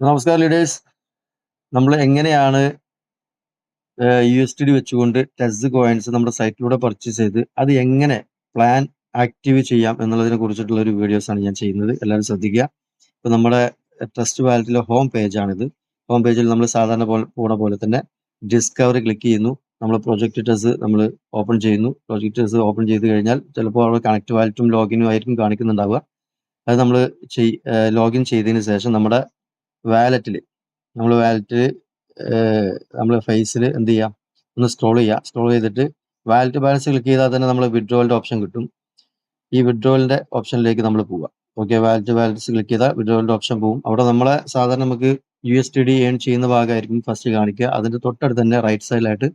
നമസ്കാരം ലീഡേഴ്സ് നമ്മൾ എങ്ങനെയാണ് യു എസ് ടി ഡി വെച്ചുകൊണ്ട് ടെസ് കോയിൻസ് നമ്മുടെ സൈറ്റിലൂടെ പർച്ചേസ് ചെയ്ത് അത് എങ്ങനെ പ്ലാൻ ആക്റ്റീവ് ചെയ്യാം എന്നുള്ളതിനെ കുറിച്ചിട്ടുള്ള ഒരു വീഡിയോസ് ആണ് ഞാൻ ചെയ്യുന്നത്. എല്ലാവരും ശ്രദ്ധിക്കുക. ഇപ്പം നമ്മുടെ ട്രസ്റ്റ് വാലറ്റിലെ ഹോം പേജ് ആണിത്. ഹോം പേജിൽ നമ്മൾ സാധാരണ പോലെ പോണ പോലെ തന്നെ ഡിസ്കവറി ക്ലിക്ക് ചെയ്യുന്നു. നമ്മൾ പ്രൊജക്ട് ടെസ് നമ്മൾ ഓപ്പൺ ചെയ്യുന്നു. പ്രൊജക്ട് ടെസ് ഓപ്പൺ ചെയ്ത് കഴിഞ്ഞാൽ ചിലപ്പോൾ അവിടെ കണക്ട് വാലറ്റും ലോഗിനും ആയിരിക്കും കാണിക്കുന്നുണ്ടാവുക. അത് നമ്മൾ ലോഗിൻ ചെയ്തതിന് ശേഷം നമ്മുടെ വാലറ്റിൽ നമ്മൾ വാലറ്റിൽ നമ്മൾ ഫേസിൽ എന്ത് ചെയ്യാം? ഒന്ന് സ്ക്രോൾ ചെയ്യാം. സ്ക്രോൾ ചെയ്തിട്ട് വാലറ്റ് ബാലൻസ് ക്ലിക്ക് ചെയ്താൽ തന്നെ നമ്മൾ വിഡ്രോവലിന്റെ ഓപ്ഷൻ കിട്ടും. ഈ വിഡ്രോവലിന്റെ ഓപ്ഷനിലേക്ക് നമ്മൾ പോവുക. ഓക്കെ വാലറ്റ് ബാലൻസ് ക്ലിക്ക് ചെയ്താൽ വിഡ്രോവലിന്റെ ഓപ്ഷൻ പോകും അവിടെ നമ്മളെ സാധാരണ നമുക്ക് U S T D earn ചെയ്യുന്ന ഭാഗമായിരിക്കും ഫസ്റ്റ് കാണിക്കുക. അതിന്റെ തൊട്ടടുത്ത് തന്നെ റൈറ്റ് സൈഡിലായിട്ട്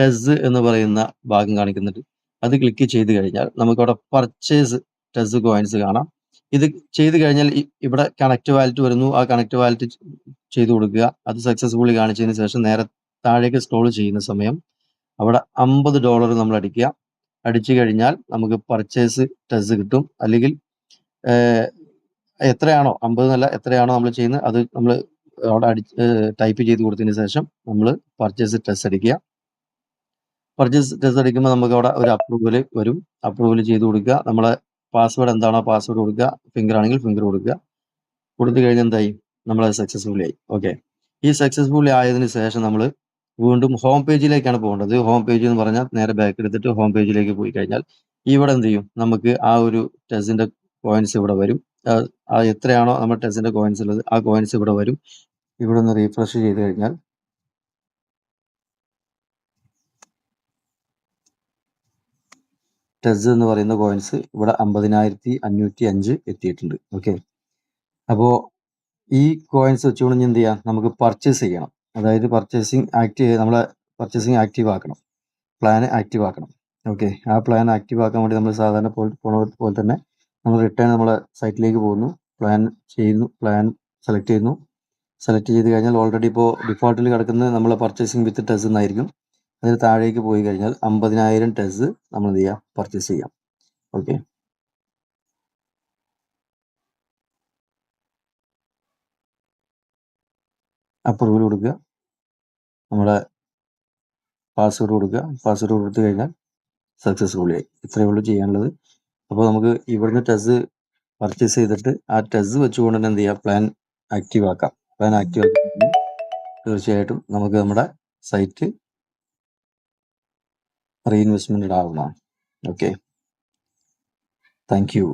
ടെസ് എന്ന് പറയുന്ന ഭാഗം കാണിക്കുന്നുണ്ട്. അത് ക്ലിക്ക് ചെയ്ത് കഴിഞ്ഞാൽ നമുക്കവിടെ പർച്ചേസ് ടെസ് കോയിൻസ് കാണാം. ഇത് ചെയ്ത് കഴിഞ്ഞാൽ ഇവിടെ കണക്ട് വാലറ്റ് വരുന്നു. ആ കണക്ട് വാലറ്റ് ചെയ്തു കൊടുക്കുക. അത് സക്സസ്ഫുള്ളി കാണിച്ചതിന് ശേഷം നേരെ താഴേക്ക് സ്ക്രോൾ ചെയ്യുന്ന സമയം. അവിടെ അമ്പത് ഡോളർ നമ്മൾ അടിക്കുക. അടിച്ചു കഴിഞ്ഞാൽ നമുക്ക് പർച്ചേസ് ടെസ് കിട്ടും. അല്ലെങ്കിൽ എത്രയാണോ അമ്പത് എന്നല്ല എത്രയാണോ നമ്മൾ ചെയ്യുന്നത് അത് നമ്മൾ അവിടെ അടി ടൈപ്പ് ചെയ്ത് കൊടുത്തതിന് ശേഷം നമ്മൾ പർച്ചേസ് ടെസ് അടിക്കുക. പർച്ചേസ് ടെസ് അടിക്കുമ്പോൾ നമുക്ക് അവിടെ ഒരു അപ്രൂവൽ വരും. അപ്രൂവൽ ചെയ്ത് കൊടുക്കുക. നമ്മളെ പാസ്വേഡ് എന്താണോ പാസ്വേഡ് കൊടുക്കുക. ഫിംഗർ ആണെങ്കിൽ ഫിംഗർ കൊടുക്കുക. കൊടുത്തു കഴിഞ്ഞാൽ എന്തായി? നമ്മളത് സക്സസ്ഫുള്ളി ആയി. ഓക്കെ ഈ സക്സസ്ഫുള്ളി ആയതിന് ശേഷം നമ്മൾ വീണ്ടും ഹോം പേജിലേക്കാണ് പോകേണ്ടത്. ഹോം പേജ് എന്ന് പറഞ്ഞാൽ നേരെ ബാക്ക് എടുത്തിട്ട് ഹോം പേജിലേക്ക് പോയി കഴിഞ്ഞാൽ ഇവിടെ എന്ത് ചെയ്യും? നമുക്ക് ആ ഒരു ടെസ്റ്റിന്റെ കോയിൻസ് ഇവിടെ വരും. എത്രയാണോ നമ്മുടെ ടെസ്റ്റിന്റെ കോയിൻസ് ഉള്ളത് ആ കോയിൻസ് ഇവിടെ വരും. ഇവിടെ ഒന്ന് റീഫ്രഷ് ചെയ്ത് കഴിഞ്ഞാൽ ടെസ് എന്ന് പറയുന്ന കോയിൻസ് ഇവിടെ അമ്പതിനായിരത്തി അഞ്ഞൂറ്റി അഞ്ച് എത്തിയിട്ടുണ്ട്. ഓക്കെ അപ്പോൾ ഈ കോയിൻസ് വെച്ചുകൊണ്ട് എന്ത് ചെയ്യാം? നമുക്ക് പർച്ചേസ് ചെയ്യണം. അതായത് പർച്ചേസിങ് ആക്റ്റീവ് നമ്മളെ പർച്ചേസിങ് ആക്റ്റീവ് ആക്കണം. പ്ലാൻ ആക്റ്റീവ് ആക്കണം. ഓക്കെ ആ പ്ലാൻ ആക്റ്റീവ് ആക്കാൻ വേണ്ടി നമ്മൾ സാധാരണ പോണ പോലെ തന്നെ നമ്മൾ റിട്ടേൺ നമ്മളെ സൈറ്റിലേക്ക് പോകുന്നു. പ്ലാൻ ചെയ്യുന്നു പ്ലാൻ സെലക്ട് ചെയ്യുന്നു. സെലക്ട് ചെയ്ത് കഴിഞ്ഞാൽ ഓൾറെഡി ഇപ്പോൾ ഡിഫോൾട്ടിൽ കിടക്കുന്നത് നമ്മളെ പർച്ചേസിങ് വിത്ത് ടെസ് എന്നായിരിക്കും. അതിന് താഴേക്ക് പോയി കഴിഞ്ഞാൽ അമ്പതിനായിരം ടെസ് നമ്മൾ എന്ത് ചെയ്യാം? പർച്ചേസ് ചെയ്യാം. ഓക്കെ അപ്രൂവൽ കൊടുക്കുക. നമ്മുടെ പാസ്വേഡ് കൊടുക്കുക. പാസ്വേഡ് കൊടുത്തു കഴിഞ്ഞാൽ സക്സസ്ഫുള്ളി ആയി. ഇത്രയേ ഉള്ളൂ ചെയ്യാനുള്ളത്. അപ്പോൾ നമുക്ക് ഇവിടുന്ന് ടെസ് പർച്ചേസ് ചെയ്തിട്ട് ആ ടെസ് വെച്ചുകൊണ്ട് തന്നെ എന്ത് ചെയ്യാം? പ്ലാൻ ആക്റ്റീവ് ആക്കാം. പ്ലാൻ ആക്റ്റീവ് ആക്കി തീർച്ചയായിട്ടും നമുക്ക് നമ്മുടെ സൈറ്റ് റീഇൻവെസ്റ്റ്മെന്റ് ആവുന്നതാണ് ഓക്കെ താങ്ക് യു